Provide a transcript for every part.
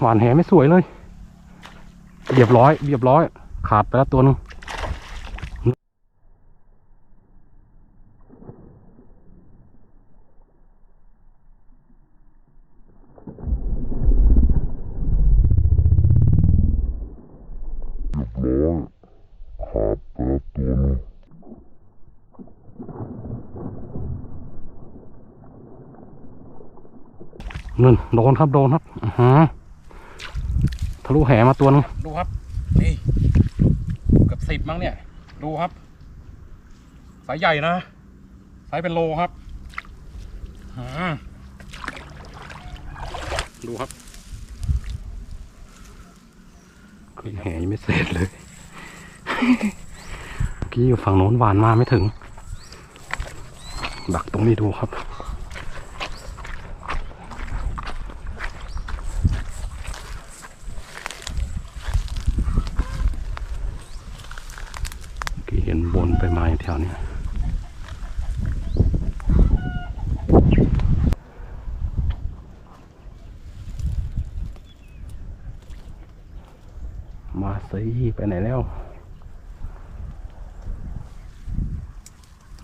หวานแหไม่สวยเลยเรียบร้อยเรียบร้อย ขาดไปแล้วตัวหนึงร้อยขาดไปแล้วตัวหนึงนั่นโดนครับโดนครับอือฮะ ทะลุแหมาตัวหนึงดูครับ นี่เกือบสิบมั้งเนี่ย ดูครับ สายใหญ่นะ สายเป็นโลครับอืมดูครับขึ้นแหยังไม่เสร็จเลยเมื่อกี้อยู่ฝั่งโน้นหวานมาไม่ถึง ดักตรงนี้ดูครับ เมื่อกี้เห็นบนไปมาอยู่แถวนี้มาสิไปไหนแล้ว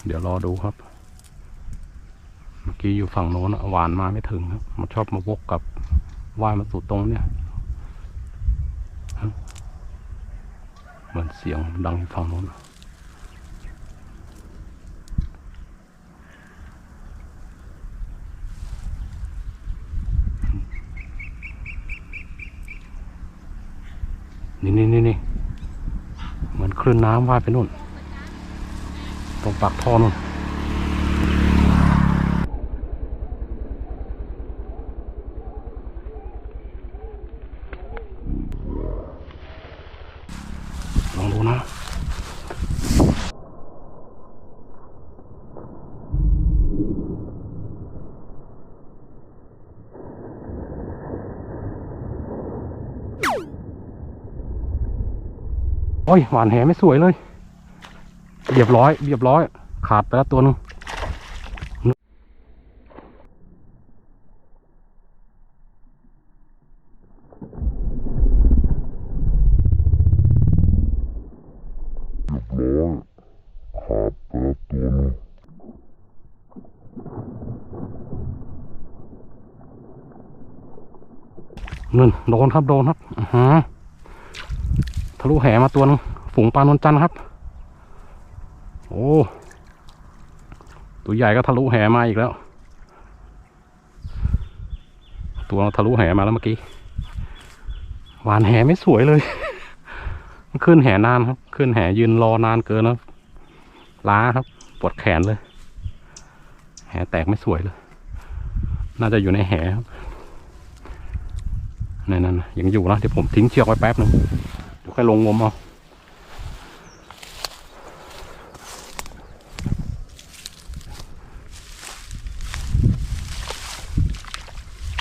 เดี๋ยวรอดูครับ เมื่อกี้อยู่ฝั่งโน้นหวานมาไม่ถึงครับ มันชอบมาวกกับว่ายมาสู่ตรงเนี่ยเหมือนเสียงดังฝั่งโน้น นี่นี่นี่นี่เหมือนคลื่นน้ำว่ายไปนู่น ตรงปากท่อนู่น อ้ยหวานแหไม่สวยเลยเรียบร้อยเรียบร้อย ขาดไปแล้วตัวหนึงร้อยขาดไปแล้วตัวหนึงนั่นโดนครับ โดนครับ อือฮะทะลุแหมาตัวหนึงฝูงปลานนจันทร์ครับ โอ้ตัวใหญ่ก็ทะลุแหมาอีกแล้ว ตัวทะลุแหมาแล้วเมื่อกี้หวานแหไม่สวยเลย มันขึ้นแหนานครับ ขึ้นแหยืนรอนานเกินแล้วล้าครับปวดแขนเลย แหแตกไม่สวยเลย น่าจะอยู่ในแหครับนั่นนั่นยังอยู่นะเดี๋ยวผมทิ้งเชือกไว้แป๊บหนึง ค่อยลงงมเอา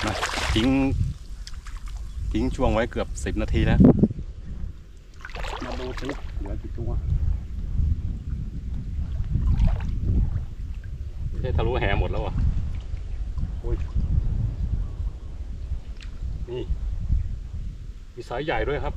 มาทิ้งทิ้งช่วงไว้เกือบสิบนาทีแล้ว มาดูสิเหลือกี่ตัวไม่ใช่ทะลุแหหมดแล้วอะโอ้ยนี่มีสายใหญ่ด้วยครับ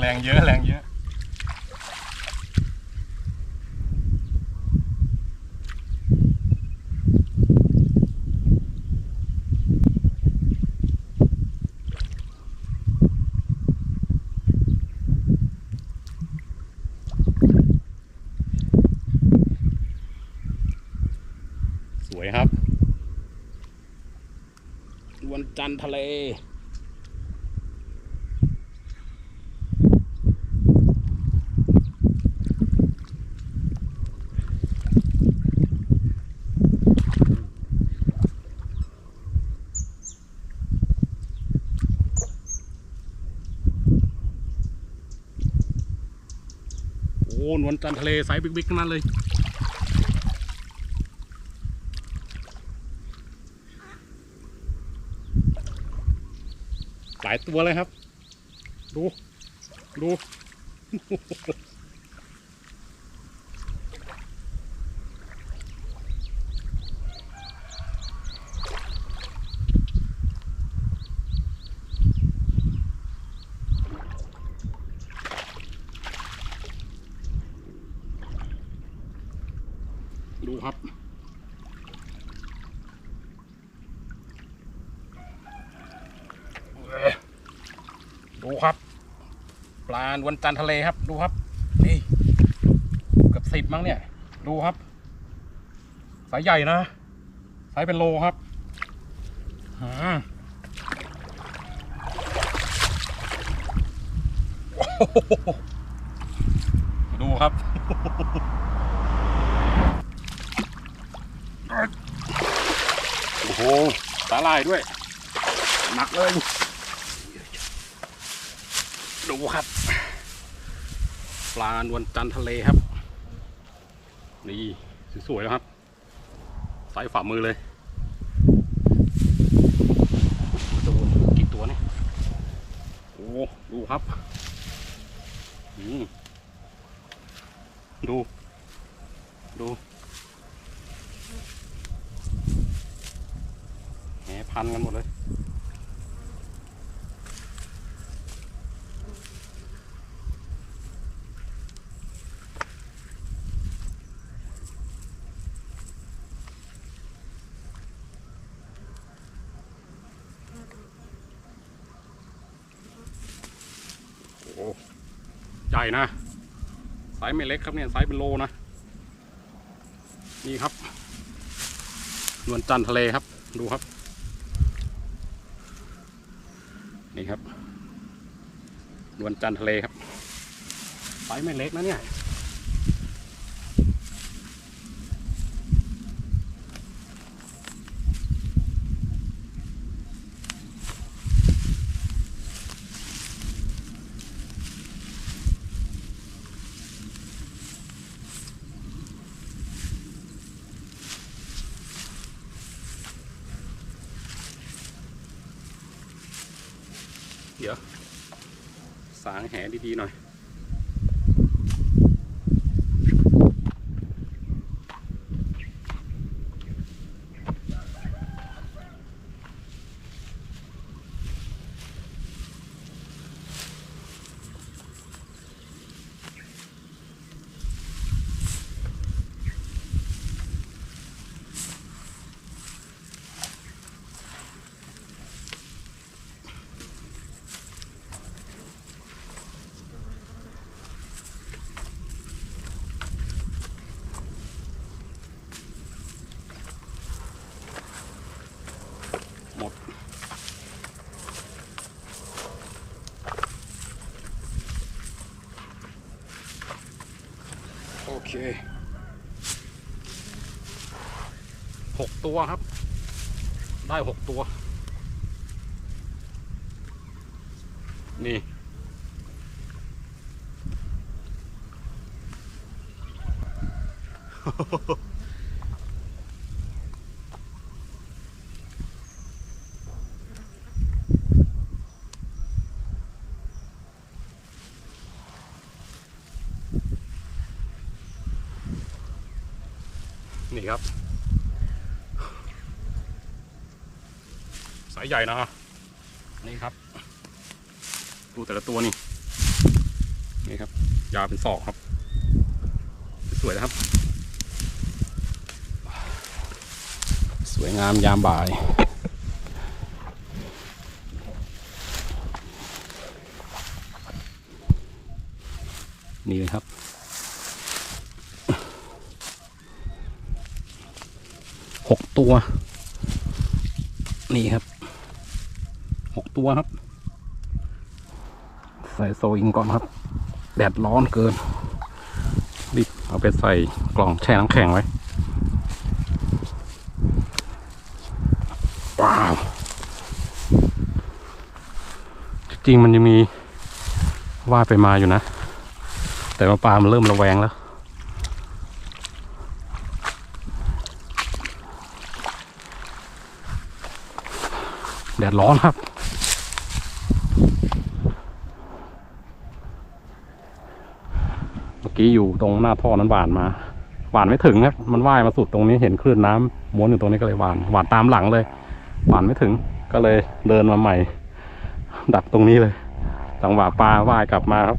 แรงเจันทะเล โอ้นวลจันทะเลสายบิ๊กๆนั่นเลย ลายตัวเลยครับ ดู ดู ดูครับ ดูครับ ปลาวันจันทะเลครับ ดูครับ นี่เกือบสิบมั้งเนี่ย ดูครับ สายใหญ่นะสายเป็นโลครับอืมดูครับ โอ้โหสาลายด้วย หนักเลย ดูครับ ปลานวลจันทะเลครับ นี่สวยๆนะครับไซส์ฝ่ามือเลยดูกี่ตัวเนี่ยโอ้ดูครับอืมดู ดูแหพันกันหมดเลย หใหญ่นะไซส์ไม่เล็กครับเนี่ยไซส์เป็นโลนะ นี่ครับ นวลจันทร์ทะเลครับ ดูครับ นี่ครับ นวลจันทร์ทะเลครับไซส์ไม่เล็กนะเนี่ย เดี๋ยว สางแหดีๆหน่อย หกตัวครับ ได้หกตัว นี่ นี่ครับ สายใหญ่นะนี่ครับ ดูแต่ละตัวนี่ นี่ครับ ยาวเป็นศอกครับ สวยนะครับ สวยงามยามบ่ายนี่เลยครับ หกตัว นี่ครับหกตัวครับ ใส่โซอิงก่อนครับ แดดร้อนเกินรีบเอาไปใส่กล่องแช่น้ำแข็งไว้ ว้าว จริงๆมันยังมีว่ายไปมาอยู่นะ แต่ว่าปลามันเริ่มระแวงแล้ว แดดร้อนครับ เมื่อกี้อยู่ตรงหน้าท่อนั้นหวานมา หวานไม่ถึงครับ มันว่ายมาสุดตรงนี้เห็นคลื่นน้ำม้วนอยู่ตรงนี้ก็เลยหวาน หวานตามหลังเลย หวานไม่ถึง ก็เลยเดินมาใหม่ ดักตรงนี้เลยจังหวะปลาว่ายกลับมาครับ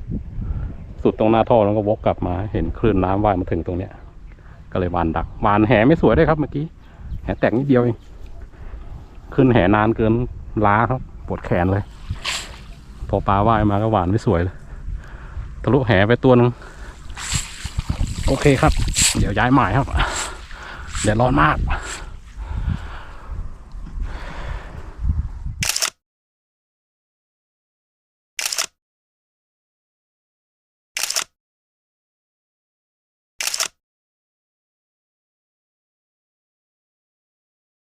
สุดตรงหน้าท่อแล้วก็วกกลับมา เห็นคลื่นน้ำว่ายมาถึงตรงเนี้ย ก็เลยหวานดักหวานแหไม่สวยด้วยครับเมื่อกี้แหแตกนิดเดียวเอง ขึ้นแหนานเกินล้าครับปวดแขนเลย พอปลาว่ายมาก็หวานไม่สวยเลยทะลุแหไปตัวหนึงโอเคครับ เดี๋ยวย้ายหมายครับเดี๋ยวร้อนมาก